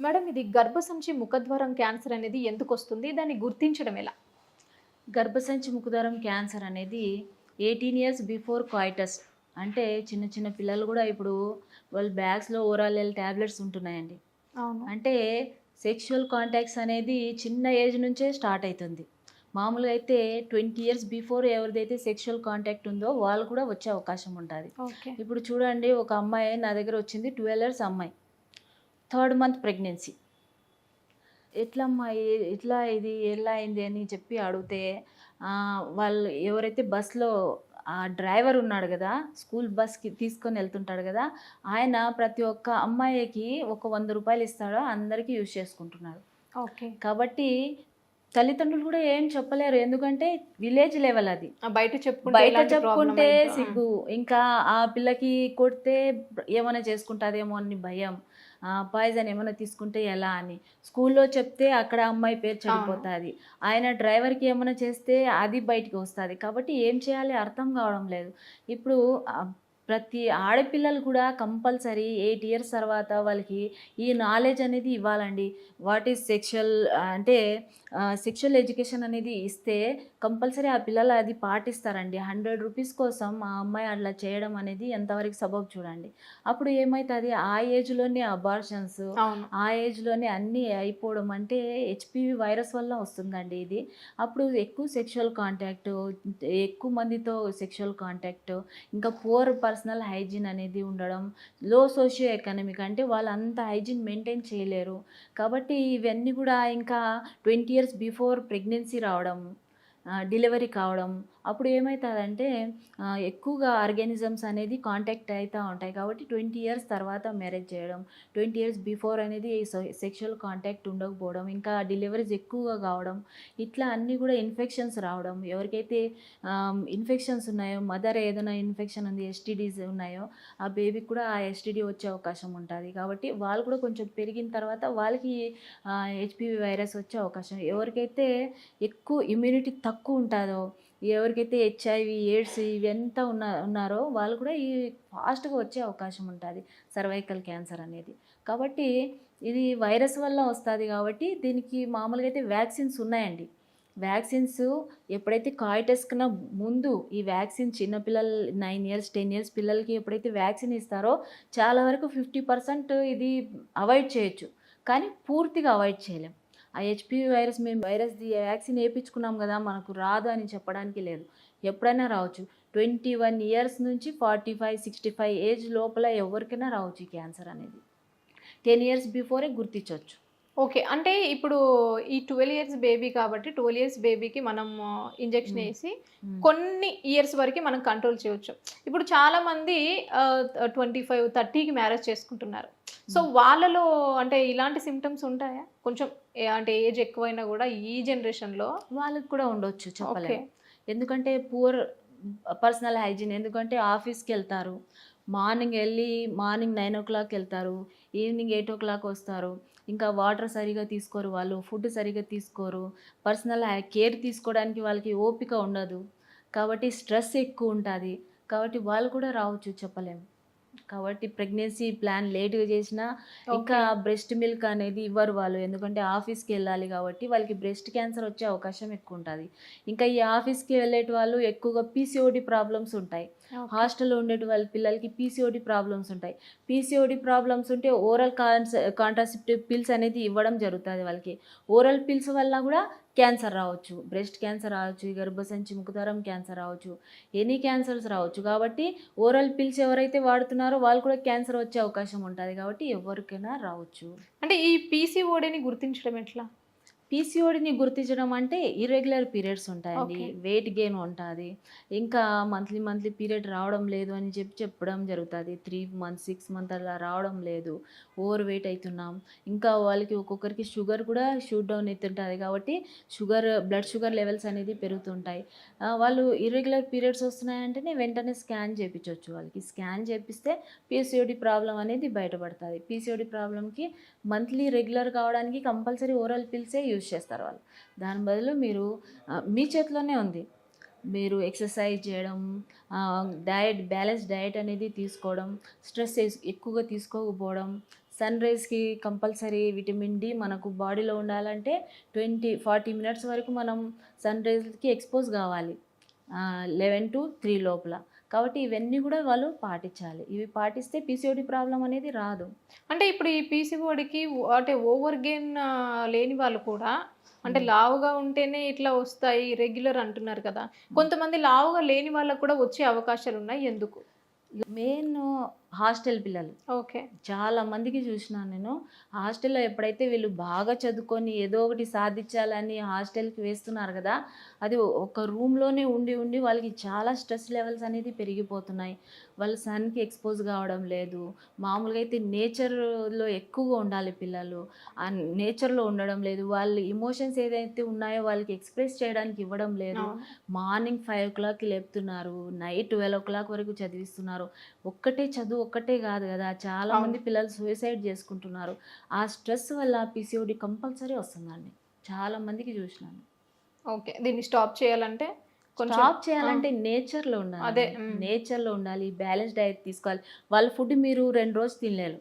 Madam ఇది గర్భసంచి ముఖద్వారం క్యాన్సర్ అనేది ఎందుకు వస్తుంది దాన్ని గుర్తించడం ఎలా? గర్భసంచి ముఖద్వారం క్యాన్సర్ అనేది ఎయిటీన్ ఇయర్స్ బిఫోర్ కాయిటస్. అంటే చిన్న చిన్న పిల్లలు కూడా ఇప్పుడు వాళ్ళ బ్యాగ్స్లో ఓరాల్ ట్యాబ్లెట్స్ ఉంటున్నాయండి. అవును. అంటే సెక్షువల్ కాంటాక్ట్స్ అనేది చిన్న ఏజ్ నుంచే స్టార్ట్ అవుతుంది మామూలుగా అయితే ట్వంటీ ఇయర్స్ బిఫోర్ ఎవరిదైతే సెక్షువల్ కాంటాక్ట్ ఉందో వాళ్ళు కూడా వచ్చే అవకాశం ఉంటుంది. ఇప్పుడు చూడండి ఒక అమ్మాయి నా దగ్గర వచ్చింది ట్వెల్వ్ ఇయర్స్ అమ్మాయి. Third month pregnancy. ఎట్లా అమ్మాయి ఇట్లా ఇది ఎలా అయింది అని చెప్పి అడిగితే ఆ, వాళ్ళు ఎవరైతే బస్లో ఆ డ్రైవర్ ఉన్నాడు కదా స్కూల్ బస్కి తీసుకొని వెళ్తుంటాడు కదా ఆయన ప్రతి ఒక్క అమ్మాయికి ఒక వంద రూపాయలు ఇస్తాడో అందరికీ యూజ్ చేసుకుంటున్నాడు. ఓకే. కాబట్టి తల్లిదండ్రులు కూడా ఏం చెప్పలేరు. ఎందుకంటే విలేజ్ లెవెల్ అది. బయట చెప్పుకుంటే బయట చెప్పుకుంటే. సిగ్గు. ఇంకా ఆ పిల్లకి కొడితే ఏమైనా చేసుకుంటాదేమో అని భయం. పాయిజన్ ఏమైనా తీసుకుంటే ఎలా అని. స్కూల్లో చెప్తే అక్కడ అమ్మాయి పేరు చెడిపోతుంది. ఆయన డ్రైవర్కి ఏమైనా చేస్తే అది బయటికి వస్తుంది. కాబట్టి ఏం చేయాలి? అర్థం కావడం లేదు. ఇప్పుడు ప్రతి ఆడపిల్లలు కూడా కంపల్సరీ ఎయిట్ ఇయర్స్ తర్వాత వాళ్ళకి ఈ నాలెడ్జ్ అనేది ఇవ్వాలండి. వాట్ ఈస్ సెక్షువల్ అంటే సెక్షువల్ ఎడ్యుకేషన్ అనేది ఇస్తే కంపల్సరీ ఆ పిల్లలు అది పాటిస్తారండి. హండ్రెడ్ రూపీస్ కోసం ఆ అమ్మాయి అట్లా చేయడం అనేది ఎంతవరకు సబబ్ చూడండి. అప్పుడు ఏమవుతుంది ఆ ఏజ్లోనే అబార్షన్స్ ఆ ఏజ్లోనే అన్నీ అయిపోవడం అంటే హెచ్పివి వైరస్ వల్ల వస్తుందండి ఇది. అప్పుడు ఎక్కువ సెక్షువల్ కాంటాక్ట్ ఎక్కువ మందితో సెక్షువల్ కాంటాక్ట్ ఇంకా పూర్ పర్సనల్ హైజీన్ అనేది ఉండడం లో సోషియో ఎకనామిక్ అంటే వాళ్ళు అంత హైజీన్ మెయింటైన్ చేయలేరు. కాబట్టి ఇవన్నీ కూడా ఇంకా ట్వంటీ ఇయర్స్ బిఫోర్ ప్రెగ్నెన్సీ రావడం డెలివరీ కావడం. అప్పుడు ఏమవుతుందంటే ఎక్కువగా ఆర్గానిజమ్స్ అనేది కాంటాక్ట్ అవుతూ ఉంటాయి కాబట్టి ట్వంటీ ఇయర్స్ తర్వాత మ్యారేజ్ చేయడం. ట్వంటీ ఇయర్స్ బిఫోర్ అనేది సెక్షువల్ కాంటాక్ట్ ఉండకపోవడం ఇంకా డెలివరీస్ ఎక్కువగా కావడం. ఇట్లా అన్నీ కూడా ఇన్ఫెక్షన్స్ రావడం. ఎవరికైతే ఇన్ఫెక్షన్స్ ఉన్నాయో మదర్ ఏదైనా ఇన్ఫెక్షన్ ఉంది ఎస్టీడీస్ ఉన్నాయో ఆ బేబీకి కూడా ఆ ఎస్టీడీ వచ్చే అవకాశం ఉంటుంది. కాబట్టి వాళ్ళు కూడా కొంచెం పెరిగిన తర్వాత వాళ్ళకి హెచ్పివి వైరస్ వచ్చే అవకాశం. ఎవరికైతే ఎక్కువ ఇమ్యూనిటీ తక్కువ ఉంటుందో ఎవరికైతే హెచ్ఐవి ఎయిడ్స్ ఇవంతా ఉన్న ఉన్నారో వాళ్ళు కూడా ఈ ఫాస్ట్గా వచ్చే అవకాశం ఉంటుంది. సర్వైకల్ క్యాన్సర్ అనేది. కాబట్టి ఇది వైరస్ వల్ల వస్తుంది కాబట్టి దీనికి మామూలుగా అయితే వ్యాక్సిన్స్ ఉన్నాయండి. వ్యాక్సిన్స్ ఎప్పుడైతే కాయిటస్ కన్నా ముందు ఈ వ్యాక్సిన్ చిన్నపిల్లలు నైన్ ఇయర్స్ టెన్ ఇయర్స్ పిల్లలకి ఎప్పుడైతే వ్యాక్సిన్ ఇస్తారో చాలా వరకు ఫిఫ్టీ పర్సెంట్ ఇది అవాయిడ్ చేయొచ్చు. కానీ పూర్తిగా అవాయిడ్ చేయలేం. ఆ హెచ్పివి వైరస్ మేము వైరస్ వ్యాక్సిన్ వేయించుకున్నాం కదా మనకు రాదు అని చెప్పడానికి లేదు. ఎప్పుడైనా రావచ్చు. ట్వంటీ వన్ ఇయర్స్ నుంచి forty five sixty five age లోపల ఎవరికైనా రావచ్చు ఈ క్యాన్సర్ అనేది. టెన్ ఇయర్స్ బిఫోరే గుర్తించవచ్చు. ఓకే. అంటే ఇప్పుడు ఈ ట్వెల్వ్ ఇయర్స్ బేబీ కాబట్టి ట్వెల్వ్ ఇయర్స్ బేబీకి మనం ఇంజెక్షన్ మ్మ్. వేసి కొన్ని ఇయర్స్ వరకు మనం కంట్రోల్ చేయొచ్చు. ఇప్పుడు చాలా మంది ట్వంటీ ఫైవ్ థర్టీకి మ్యారేజ్ చేసుకుంటున్నారు. సో వాళ్ళలో అంటే ఇలాంటి సిమ్టమ్స్ ఉంటాయా? కొంచెం అంటే ఏజ్ ఎక్కువైనా కూడా ఈ జనరేషన్లో వాళ్ళకి కూడా ఉండొచ్చు చెప్పలేము. ఎందుకంటే పూర్ పర్సనల్ హైజీన్ ఎందుకంటే ఆఫీస్కి వెళ్తారు మార్నింగ్ వెళ్ళి మార్నింగ్ నైన్ ఓ క్లాక్ వెళ్తారు ఈవినింగ్ ఎయిట్ ఓ క్లాక్ వస్తారు ఇంకా వాటర్ సరిగా తీసుకోరు వాళ్ళు ఫుడ్ సరిగా తీసుకోరు పర్సనల్ కేర్ తీసుకోవడానికి వాళ్ళకి ఓపిక ఉండదు. కాబట్టి స్ట్రెస్ ఎక్కువ ఉంటుంది. కాబట్టి వాళ్ళు కూడా రావచ్చు చెప్పలేము. కాబట్టి ప్రెగ్నెన్సీ ప్లాన్ లేట్గా చేసినా ఇంకా బ్రెస్ట్ మిల్క్ అనేది ఇవ్వరు వాళ్ళు. ఎందుకంటే ఆఫీస్కి వెళ్ళాలి కాబట్టి వాళ్ళకి బ్రెస్ట్ క్యాన్సర్ వచ్చే అవకాశం ఎక్కువ ఉంటుంది. ఇంకా ఈ ఆఫీస్కి వెళ్ళేటి వాళ్ళు ఎక్కువగా పీసీఓడి ప్రాబ్లమ్స్ ఉంటాయి. హాస్టల్లో ఉండే వాళ్ళ పిల్లలకి పీసీఓడి ప్రాబ్లమ్స్ ఉంటాయి. పీసీఓడి ప్రాబ్లమ్స్ ఉంటే ఓరల్ కాన్స్ కాంట్రాసెప్టివ్ పిల్స్ అనేది ఇవ్వడం జరుగుతుంది వాళ్ళకి. ఓరల్ పిల్స్ వల్ల కూడా క్యాన్సర్ రావచ్చు బ్రెస్ట్ క్యాన్సర్ రావచ్చు గర్భసంచి ముఖద్వారం క్యాన్సర్ రావచ్చు ఎనీ క్యాన్సర్స్ రావచ్చు. కాబట్టి ఓరల్ పిల్స్ ఎవరైతే వాడుతున్నారో వాళ్ళు కూడా క్యాన్సర్ వచ్చే అవకాశం ఉంటుంది కాబట్టి ఎవరికైనా రావచ్చు. అంటే ఈ పీసీఓడిని గుర్తించడం ఎట్లా? పీసీఓడిని గుర్తించడం అంటే ఇర్రెగ్యులర్ పీరియడ్స్ ఉంటాయండి. వెయిట్ గెయిన్ ఉంటుంది. ఇంకా మంత్లీ మంత్లీ పీరియడ్ రావడం లేదు అని చెప్పి చెప్పడం జరుగుతుంది. త్రీ మంత్స్ సిక్స్ మంత్ అలా రావడం లేదు. ఓవర్ వెయిట్ అవుతున్నాం ఇంకా వాళ్ళకి ఒక్కొక్కరికి షుగర్ కూడా షూట్ డౌన్ అవుతుంటుంది కాబట్టి షుగర్ బ్లడ్ షుగర్ లెవెల్స్ అనేది పెరుగుతుంటాయి. వాళ్ళు ఇర్రెగ్యులర్ పీరియడ్స్ వస్తున్నాయంటేనే వెంటనే స్కాన్ చేయించవచ్చు వాళ్ళకి. స్కాన్ చేపిస్తే పీసీఓడి ప్రాబ్లం అనేది బయటపడుతుంది. పీసీఓడి ప్రాబ్లంకి మంత్లీ రెగ్యులర్ కావడానికి కంపల్సరీ ఓరల్ పిల్సే యూజ్ చేస్తారు వాళ్ళు. దాని బదులు మీరు మీ చేతిలోనే ఉంది. మీరు ఎక్సర్సైజ్ చేయడం డయట్ బ్యాలెన్స్ డయట్ అనేది తీసుకోవడం స్ట్రెస్ ఎక్కువగా తీసుకోకపోవడం సన్ రైజ్కి కంపల్సరీ విటమిన్ డి మనకు బాడీలో ఉండాలంటే ట్వంటీ ఫార్టీ మినిట్స్ వరకు మనం సన్ రైజ్కి ఎక్స్పోజ్ కావాలి. లెవెన్ టు త్రీ లోపల. కాబట్టి ఇవన్నీ కూడా వాళ్ళు పాటించాలి. ఇవి పాటిస్తే పీసీఓడి ప్రాబ్లం అనేది రాదు. అంటే ఇప్పుడు ఈ పీసీఓడికి అంటే ఓవర్ గెయిన్ లేని వాళ్ళు కూడా అంటే లావుగా ఉంటేనే ఇట్లా వస్తాయి రెగ్యులర్ అంటున్నారు కదా. కొంతమంది లావుగా లేని వాళ్ళకు కూడా వచ్చే అవకాశాలు ఉన్నాయి. ఎందుకు? మెయిన్ హాస్టల్ పిల్లలు. ఓకే. చాలా మందికి చూసినాను నేను హాస్టల్లో ఎప్పుడైతే వీళ్ళు బాగా చదువుకొని ఏదో ఒకటి సాధించాలని హాస్టల్కి వేస్తున్నారు కదా అది ఒక రూమ్లోనే ఉండి ఉండి వాళ్ళకి చాలా స్ట్రెస్ లెవెల్స్ అనేది పెరిగిపోతున్నాయి. వాళ్ళు సన్కి ఎక్స్పోజ్ కావడం లేదు. మామూలుగా అయితే నేచర్లో ఎక్కువగా ఉండాలి పిల్లలు. ఆ నేచర్లో ఉండడం లేదు. వాళ్ళ ఇమోషన్స్ ఏదైతే ఉన్నాయో వాళ్ళకి ఎక్స్ప్రెస్ చేయడానికి ఇవ్వడం లేదు. మార్నింగ్ ఫైవ్ ఓ క్లాక్కి లేపుతున్నారు. నైట్ ట్వెల్వ్ ఓ క్లాక్ వరకు చదివిస్తున్నారు. ఒక్కటే చదువు ఒక్కటే కాదు కదా చాలా. మంది పిల్లలు సూసైడ్ చేసుకుంటున్నారు. ఆ స్ట్రెస్ వల్ల పీసీఓడి కంపల్సరీ వస్తుందండి. చాలా మందికి చూసినాను. ఓకే దీన్ని స్టాప్ చేయాలంటే కొంచెం స్టాప్ చేయాలంటే నేచర్లో ఉండాలి అదే. నేచర్లో ఉండాలి బ్యాలెన్స్ డైట్ తీసుకోవాలి. వాళ్ళ ఫుడ్ మీరు రెండు రోజులు తినలేరు.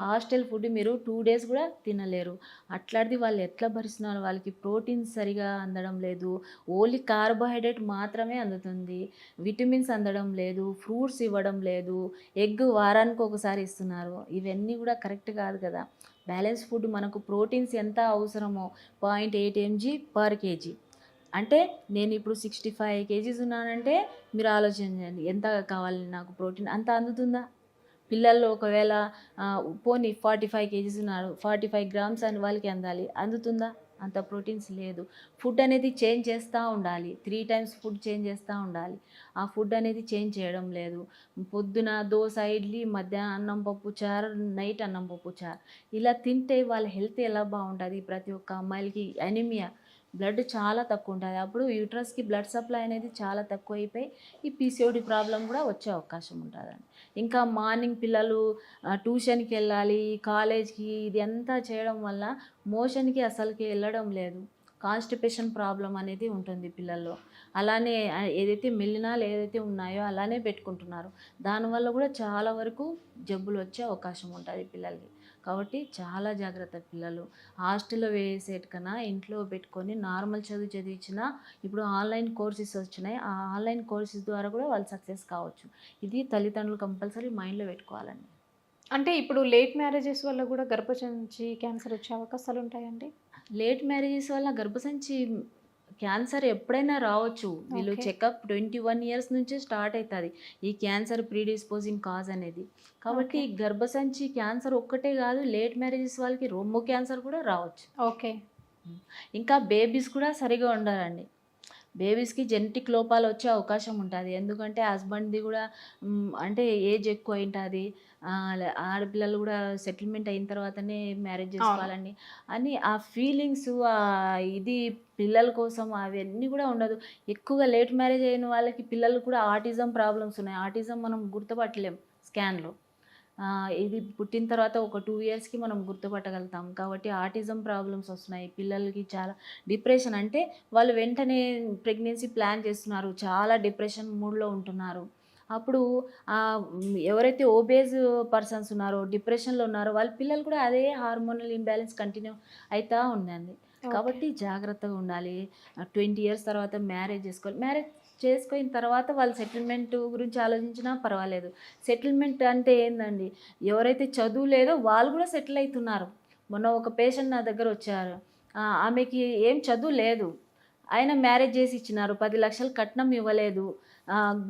హాస్టల్ ఫుడ్ మీరు టూ డేస్ కూడా తినలేరు. అట్లాంటిది వాళ్ళు ఎట్లా భరిస్తున్నారు? వాళ్ళకి ప్రోటీన్ సరిగా అందడం లేదు. ఓన్లీ కార్బోహైడ్రేట్ మాత్రమే అందుతుంది. విటమిన్స్ అందడం లేదు. ఫ్రూట్స్ ఇవ్వడం లేదు. ఎగ్ వారానికి ఒకసారి ఇస్తున్నారు. ఇవన్నీ కూడా కరెక్ట్ కాదు కదా. బ్యాలెన్స్ ఫుడ్ మనకు ప్రోటీన్స్ ఎంత అవసరమో? Point eight mg per kg. అంటే నేను ఇప్పుడు సిక్స్టీ ఫైవ్ కేజీస్ ఉన్నానంటే మీరు ఆలోచించండి ఎంత కావాలి నాకు ప్రోటీన్? అంత అందుతుందా? పిల్లల్లో ఒకవేళ పోనీ ఫార్టీ ఫైవ్ కేజీస్ ఉన్నారు ఫార్టీ ఫైవ్ గ్రామ్స్ అని వాళ్ళకి అందాలి. అందుతుందా? అంత ప్రోటీన్స్ లేదు. ఫుడ్ అనేది చేంజ్ చేస్తూ ఉండాలి. త్రీ టైమ్స్ ఫుడ్ చేంజ్ చేస్తూ ఉండాలి. ఆ ఫుడ్ అనేది చేంజ్ చేయడం లేదు. పొద్దున దోశ ఇడ్లీ మధ్యాహ్నం అన్నం పప్పు చారు నైట్ అన్నం పప్పు చారు. ఇలా తింటే వాళ్ళ హెల్త్ ఎలా బాగుంటుంది? ప్రతి ఒక్క అమ్మాయిలకి అనిమియా బ్లడ్ చాలా తక్కువ ఉంటుంది అప్పుడు యూట్రస్కి బ్లడ్ సప్లై అనేది చాలా తక్కువ అయిపోయి ఈ పీసీఓడి ప్రాబ్లం కూడా వచ్చే అవకాశం ఉంటుందండి. ఇంకా మార్నింగ్ పిల్లలు ట్యూషన్కి వెళ్ళాలి కాలేజ్కి ఇది అంతా చేయడం వల్ల మోషన్కి అసలుకి వెళ్ళడం లేదు. కాన్స్టిపేషన్ ప్రాబ్లం అనేది ఉంటుంది పిల్లల్లో. అలానే ఏదైతే మిలినాలు ఏదైతే ఉన్నాయో అలానే పెట్టుకుంటున్నారు. దానివల్ల కూడా చాలా వరకు జబ్బులు వచ్చే అవకాశం ఉంటుంది పిల్లలకి. కాబట్టి చాలా జాగ్రత్త పిల్లలు. హాస్టల్లో వేసేటి కన్నా ఇంట్లో పెట్టుకొని నార్మల్ చదువు చదివించిన ఇప్పుడు ఆన్లైన్ కోర్సెస్ వచ్చినాయి. ఆ ఆన్లైన్ కోర్సెస్ ద్వారా కూడా వాళ్ళు సక్సెస్ కావచ్చు. ఇది తల్లిదండ్రులు కంపల్సరీ మైండ్లో పెట్టుకోవాలండి. అంటే ఇప్పుడు లేట్ మ్యారేజెస్ వల్ల కూడా గర్భసంచి క్యాన్సర్ వచ్చే అవకాశాలు ఉంటాయండి? లేట్ మ్యారేజెస్ వల్ల గర్భసంచి క్యాన్సర్ ఎప్పుడైనా రావచ్చు. వీళ్ళు. చెకప్ ట్వంటీ వన్ ఇయర్స్ నుంచే స్టార్ట్ అవుతుంది ఈ క్యాన్సర్ ప్రీడిస్పోజింగ్ కాజ్ అనేది. కాబట్టి. గర్భసంచి క్యాన్సర్ ఒక్కటే కాదు లేట్ మ్యారేజెస్ వాళ్ళకి రొమ్ము క్యాన్సర్ కూడా రావచ్చు. ఓకే. ఇంకా బేబీస్ కూడా సరిగా ఉండాలండి. బేబీస్కి జెనెటిక్ లోపాలు వచ్చే అవకాశం ఉంటుంది. ఎందుకంటే హస్బెండ్ది కూడా అంటే ఏజ్ ఎక్కువ ఉంటుంది ఆడపిల్లలు కూడా సెటిల్మెంట్ అయిన తర్వాతనే మ్యారేజ్ చేసుకోవాలండి. అని ఆ ఫీలింగ్స్ ఇది పిల్లల కోసం అవన్నీ కూడా ఉండదు. ఎక్కువగా లేట్ మ్యారేజ్ అయిన వాళ్ళకి పిల్లలు కూడా ఆటిజం ప్రాబ్లమ్స్ ఉన్నాయి. ఆటిజం మనం గుర్తుపట్టలేం స్కాన్లో. ఇది పుట్టిన తర్వాత ఒక టూ ఇయర్స్కి మనం గుర్తుపట్టగలుగుతాం. కాబట్టి ఆటిజం ప్రాబ్లమ్స్ వస్తున్నాయి. పిల్లలకి చాలా డిప్రెషన్ అంటే వాళ్ళు వెంటనే ప్రెగ్నెన్సీ ప్లాన్ చేస్తున్నారు. చాలా డిప్రెషన్ మూడ్లో ఉంటున్నారు. అప్పుడు ఎవరైతే ఓబేజ్ పర్సన్స్ ఉన్నారో డిప్రెషన్లో ఉన్నారో వాళ్ళ పిల్లలు కూడా అదే హార్మోనల్ ఇంబ్యాలెన్స్ కంటిన్యూ అవుతూ ఉందండి. కాబట్టి జాగ్రత్తగా ఉండాలి. ట్వంటీ ఇయర్స్ తర్వాత మ్యారేజ్ చేసుకోవాలి. మ్యారేజ్ చేసుకున్న తర్వాత వాళ్ళ సెటిల్మెంట్ గురించి ఆలోచించినా పర్వాలేదు. సెటిల్మెంట్ అంటే ఏందండి? ఎవరైతే చదువు లేదో వాళ్ళు కూడా సెటిల్ అవుతున్నారు. మొన్న ఒక పేషెంట్ నా దగ్గర వచ్చారు. ఆమెకి ఏం చదువు లేదు. ఆయన మ్యారేజ్ చేసి ఇచ్చినారు. పది లక్షలు కట్నం ఇవ్వలేదు.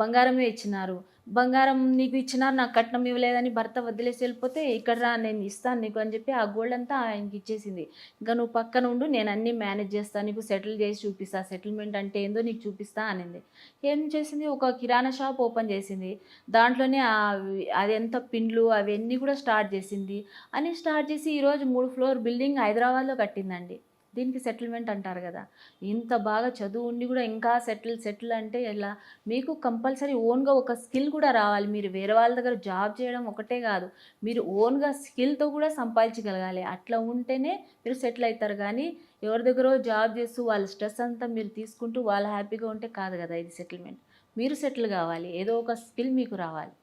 బంగారమే ఇచ్చినారు. బంగారం నీకు ఇచ్చినారు నాకు కట్నం ఇవ్వలేదని భర్త వదిలేసి వెళ్ళిపోతే ఇక్కడ రా నేను ఇస్తాను నీకు అని చెప్పి ఆ గోల్డ్ అంతా ఆయనకి ఇచ్చేసింది. ఇంకా నువ్వు పక్కన ఉండు నేను అన్నీ మేనేజ్ చేస్తాను నీకు సెటిల్ చేసి చూపిస్తా. సెటిల్మెంట్ అంటే ఏందో నీకు చూపిస్తా అనింది. ఏం చేసింది? ఒక కిరాణా షాప్ ఓపెన్ చేసింది. దాంట్లోనే అదెంత అది ఎంత పిండ్లు అవన్నీ కూడా స్టార్ట్ చేసింది. అని స్టార్ట్ చేసి ఈరోజు మూడు ఫ్లోర్ బిల్డింగ్ హైదరాబాద్లో కట్టిందండి. దీనికి సెటిల్మెంట్ అంటారు కదా. ఇంత బాగా చదువు ఉండి కూడా ఇంకా సెటిల్ సెటిల్ అంటే ఎలా? మీకు కంపల్సరీ ఓన్గా ఒక స్కిల్ కూడా రావాలి. మీరు వేరే వాళ్ళ దగ్గర జాబ్ చేయడం ఒకటే కాదు. మీరు ఓన్గా స్కిల్తో కూడా సంపాదించగలగాలి. అట్లా ఉంటేనే మీరు సెటిల్ అవుతారు. కానీ ఎవరి దగ్గర జాబ్ చేస్తూ వాళ్ళ స్ట్రెస్ అంతా మీరు తీసుకుంటూ వాళ్ళు హ్యాపీగా ఉంటే కాదు కదా ఇది సెటిల్మెంట్. మీరు సెటిల్ కావాలి. ఏదో ఒక స్కిల్ మీకు రావాలి.